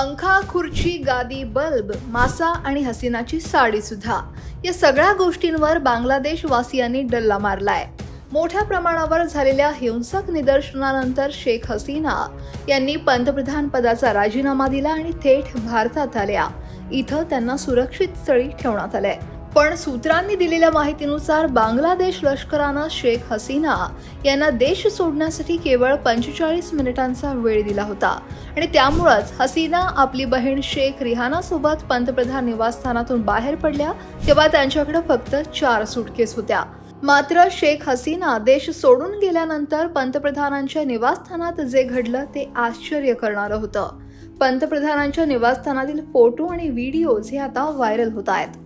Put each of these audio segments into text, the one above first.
पंखा खुर्ची गादी बल्ब मासा आणि हसीनाची साडी सुद्धा. या सगळ्या गोष्टींवर बांगलादेश वासियांनी डल्ला मारलाय. मोठ्या प्रमाणावर झालेल्या हिंसक निदर्शनानंतर शेख हसीना यांनी पंतप्रधान पदाचा राजीनामा दिला आणि थेट भारतात आल्या. इथं त्यांना सुरक्षित स्थळी ठेवण्यात आलंय. पण सूत्रांनी दिलेल्या माहितीनुसार बांगलादेश लष्करानं शेख हसीना यांना देश सोडण्यासाठी केवळ पंचेचाळीस मिनिटांचा वेळ दिला होता. आणि त्यामुळंच हसीना आपली बहीण शेख रिहाना सोबत पंतप्रधान निवासस्थानातून बाहेर पडल्या तेव्हा त्यांच्याकडे फक्त चार सुटकेस होत्या. मात्र शेख हसीना देश सोडून गेल्यानंतर पंतप्रधानांच्या निवासस्थानात जे घडलं ते आश्चर्य करणारं होतं. पंतप्रधानांच्या निवासस्थानातील फोटो आणि व्हिडिओज हे आता व्हायरल होत आहेत.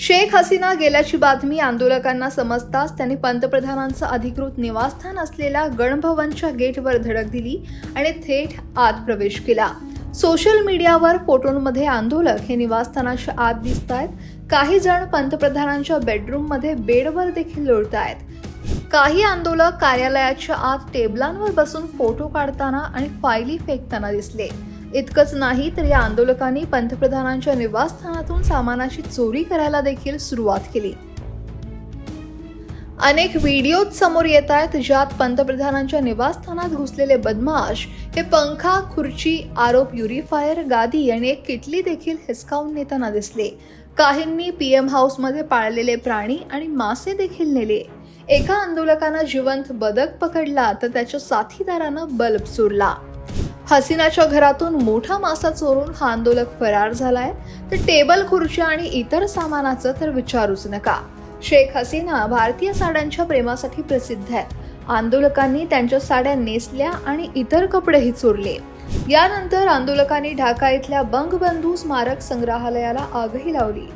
शेख हसीना गेल्याची बातमी आंदोलकांना समजताच त्यांनी पंतप्रधानांचं अधिकृत निवासस्थान असलेल्या गणभवनच्या गेटवर धडक दिली आणि थेट आत प्रवेश केला. सोशल मीडियावर फोटोंमध्ये आंदोलक हे निवासस्थानाच्या आत दिसत आहेत. काही जण पंतप्रधानांच्या बेडरूममध्ये बेडवर देखील लोळत आहेत काही आंदोलक कार्यालयाच्या आत टेबलांवर बसून फोटो काढताना आणि फायली फेकताना दिसले. इतकंच नाही तर या आंदोलकांनी पंतप्रधानांच्या निवासस्थानातून सामानाची चोरी करायला देखील सुरुवात केली. अनेक व्हिडिओ समोर येत आहेत ज्यात पंतप्रधानांच्या निवासस्थानात घुसलेले बदमाश हे पंखा खुर्ची आरोप युरिफायर गादी आणि एक किटली देखील हिसकावून नेताना दिसले. काहींनी पीएम हाऊसमध्ये पाळलेले प्राणी आणि मासे देखील नेले. एका आंदोलकानं जिवंत बदक पकडला तर त्याच्या साथीदारानं बल्ब चोरला. हसीनाच्या घरातून मोठा मासा चोरून हा आंदोलक फरार झालाय. तर टेबल खुर्च्या आणि इतर सामानाचं तर विचारूच नका. शेख हसीना भारतीय साड्यांच्या प्रेमासाठी प्रसिद्ध आहेत. आंदोलकांनी त्यांच्या साड्या नेसल्या आणि इतर कपडेही चोरले. यानंतर आंदोलकांनी ढाका इथल्या बंगबंधू स्मारक संग्रहालयाला आगही लावली.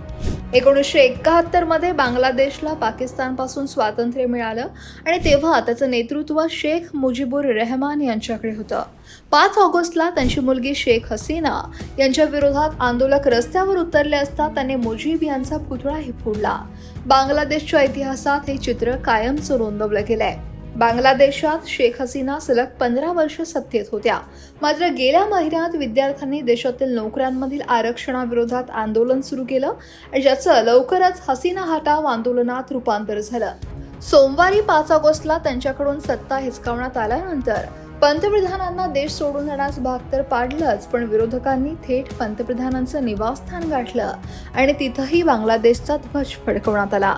एकोणीसशे एकाहत्तरमध्ये बांगलादेशला पाकिस्तानपासून स्वातंत्र्य मिळालं आणि तेव्हा त्याचं नेतृत्व शेख मुजीबुर रेहमान यांच्याकडे होतं. पाच ऑगस्टला त्यांची मुलगी शेख हसीना यांच्या विरोधात आंदोलक रस्त्यावर उतरले असता त्यांनी मुजीब यांचा पुतळाही फोडला. बांगलादेशच्या इतिहासात हे चित्र कायमचं रोंदवलं गेलंय. बांगलादेशात शेख हसीना सलग पंधरा वर्ष सत्तेत होत्या. मात्र गेल्या महिन्यात विद्यार्थ्यांनी देशातील नोकऱ्यांमधील आरक्षणाविरोधात आंदोलन सुरू केलं आणि ज्याचं लवकरच हसीना हटाव आंदोलनात रूपांतर झालं. सोमवारी पाच ऑगस्टला त्यांच्याकडून सत्ता हिसकावण्यात आल्यानंतर पंतप्रधानांना देश सोडून जाण्यास भाग तर पाडलंच पण विरोधकांनी थेट पंतप्रधानांचं निवासस्थान गाठलं आणि तिथंही बांगलादेशचा ध्वज फडकवण्यात आला.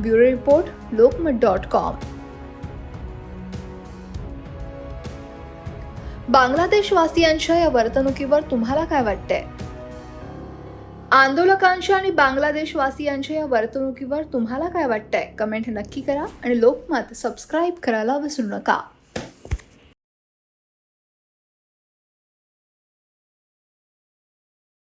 Bureau report Lokmat dot com. बांगलादेशवासियांच्या या वर्तणुकीवर तुम्हाला काय वाटतंय? आंदोलकांच्या आणि बांगलादेशवासियांच्या या वर्तणुकीवर तुम्हाला काय वाटतंय? कमेंट नक्की करा आणि लोकमत सबस्क्राईब करायला विसरू नका.